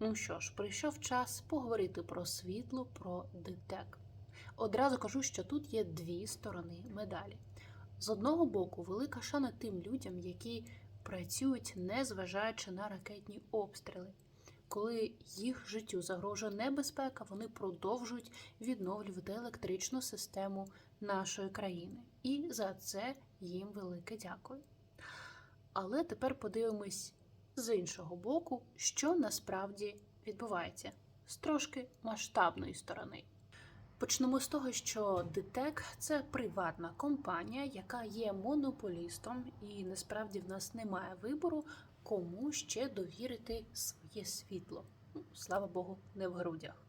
Ну що ж, прийшов час поговорити про світло, про ДТЕК. Одразу кажу, що тут є дві сторони медалі. З одного боку, велика шана тим людям, які працюють, незважаючи на ракетні обстріли. Коли їх життю загрожує небезпека, вони продовжують відновлювати електричну систему нашої країни. І за це їм велике дякую. Але тепер подивимось з іншого боку, що насправді відбувається з трошки масштабної сторони. Почнемо з того, що ДТЕК це приватна компанія, яка є монополістом, і насправді в нас немає вибору, кому ще довірити своє світло. Ну, слава Богу, не в грудях.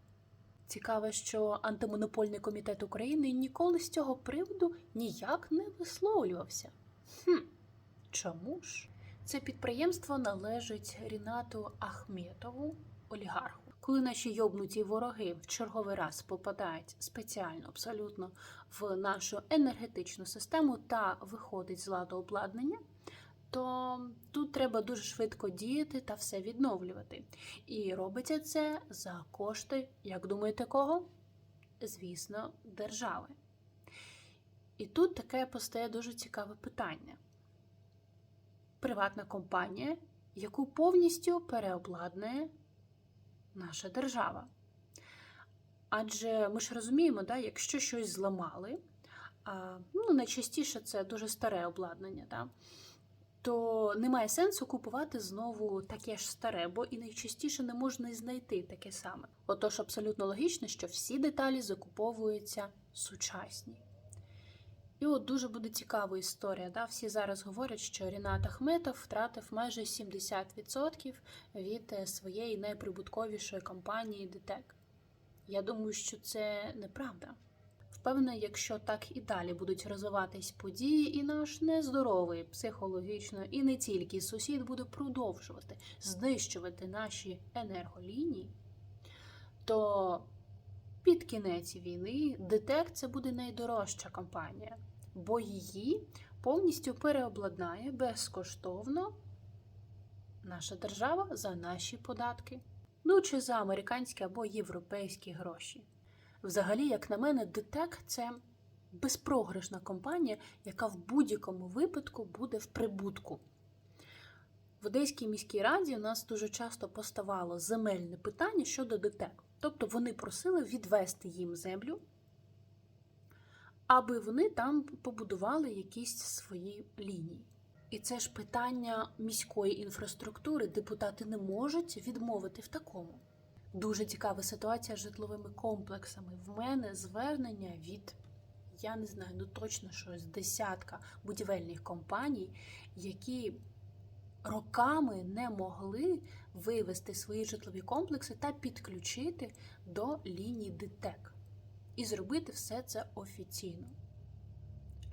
Цікаво, що антимонопольний комітет України ніколи з цього приводу ніяк не висловлювався. Хм, чому ж? Це підприємство належить Рінату Ахметову, олігарху. Коли наші йобнуті вороги в черговий раз попадають спеціально абсолютно в нашу енергетичну систему та виходить з ладу обладнання, то тут треба дуже швидко діяти та все відновлювати. І робиться це за кошти, як думаєте, кого? Звісно, держави. І тут таке постає дуже цікаве питання приватна компанія, яку повністю переобладнує наша держава. Адже ми ж розуміємо, да, якщо щось зламали, а, ну, найчастіше це дуже старе обладнання, да, то немає сенсу купувати знову таке ж старе, бо і найчастіше не можна і знайти таке саме. Отож, абсолютно логічно, що всі деталі закуповуються сучасні. І от дуже буде цікава історія. Да? Всі зараз говорять, що Рінат Ахметов втратив майже 70% від е, своєї найприбутковішої компанії ДТЕК. Я думаю, що це неправда. Впевнена, якщо так і далі будуть розвиватись події, і наш нездоровий психологічно, і не тільки сусід буде продовжувати знищувати наші енерголінії, то під кінець війни ДТЕК це буде найдорожча компанія, бо її повністю переобладнає безкоштовно наша держава за наші податки. Ну чи за американські або європейські гроші. Взагалі, як на мене, ДТЕК це безпрограшна компанія, яка в будь-якому випадку буде в прибутку. В Одеській міській раді у нас дуже часто поставало земельне питання щодо ДТЕК. Тобто вони просили відвести їм землю, аби вони там побудували якісь свої лінії. І це ж питання міської інфраструктури. Депутати не можуть відмовити в такому. Дуже цікава ситуація з житловими комплексами. В мене звернення від, я не знаю, ну точно щось десятка будівельних компаній, які роками не могли вивести свої житлові комплекси та підключити до лінії ДТЕК і зробити все це офіційно.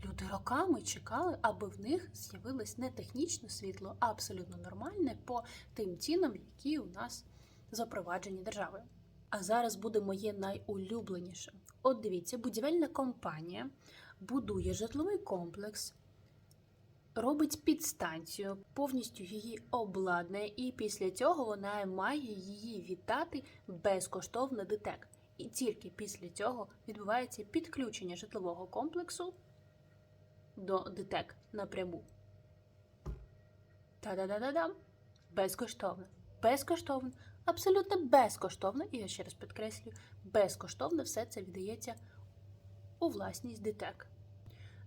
Люди роками чекали, аби в них з'явилось не технічне світло, а абсолютно нормальне по тим цінам, які у нас запроваджені державою. А зараз буде моє найулюбленіше. От дивіться, будівельна компанія будує житловий комплекс, робить підстанцію, повністю її обладнує, і після цього вона має її віддати безкоштовно ДТЕК. І тільки після цього відбувається підключення житлового комплексу до ДТЕК напряму. Та-да-да-да-дам! Безкоштовно. Безкоштовно, абсолютно безкоштовно, і я ще раз підкреслюю, безкоштовно все це віддається у власність ДТЕК.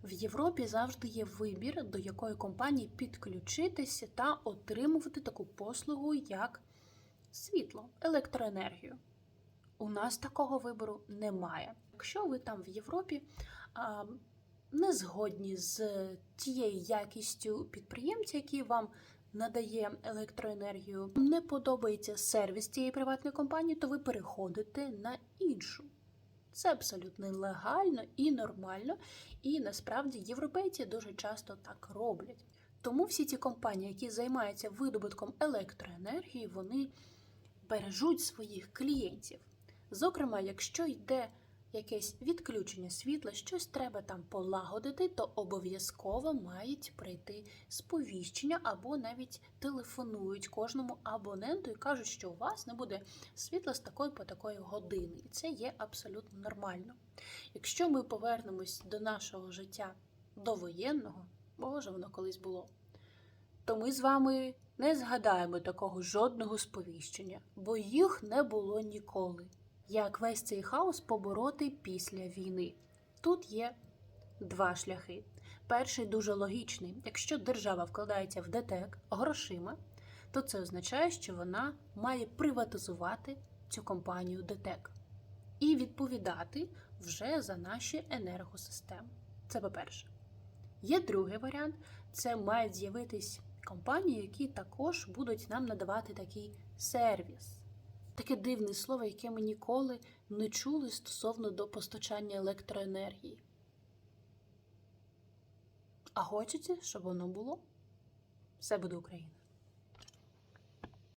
В Європі завжди є вибір, до якої компанії підключитися та отримувати таку послугу, як світло, електроенергію. У нас такого вибору немає. Якщо ви там в Європі а, не згодні з тією якістю підприємця, який вам надає електроенергію, не подобається сервіс цієї приватної компанії, то ви переходите на іншу. Це абсолютно легально і нормально, і насправді європейці дуже часто так роблять. Тому всі ці компанії, які займаються видобутком електроенергії, вони бережуть своїх клієнтів. Зокрема, якщо йде якесь відключення світла, щось треба там полагодити, то обов'язково мають прийти сповіщення або навіть телефонують кожному абоненту і кажуть, що у вас не буде світла з такої по такої години. І це є абсолютно нормально. Якщо ми повернемось до нашого життя довоєнного, боже, воно колись було, то ми з вами не згадаємо такого жодного сповіщення, бо їх не було ніколи. Як весь цей хаос побороти після війни? Тут є два шляхи. Перший дуже логічний. Якщо держава вкладається в ДТЕК грошима, то це означає, що вона має приватизувати цю компанію ДТЕК і відповідати вже за наші енергосистеми. Це по-перше. Є другий варіант це мають з'явитись компанії, які також будуть нам надавати такий сервіс. Таке дивне слово, яке ми ніколи не чули стосовно до постачання електроенергії. А хочеться, щоб воно було? Все буде Україна!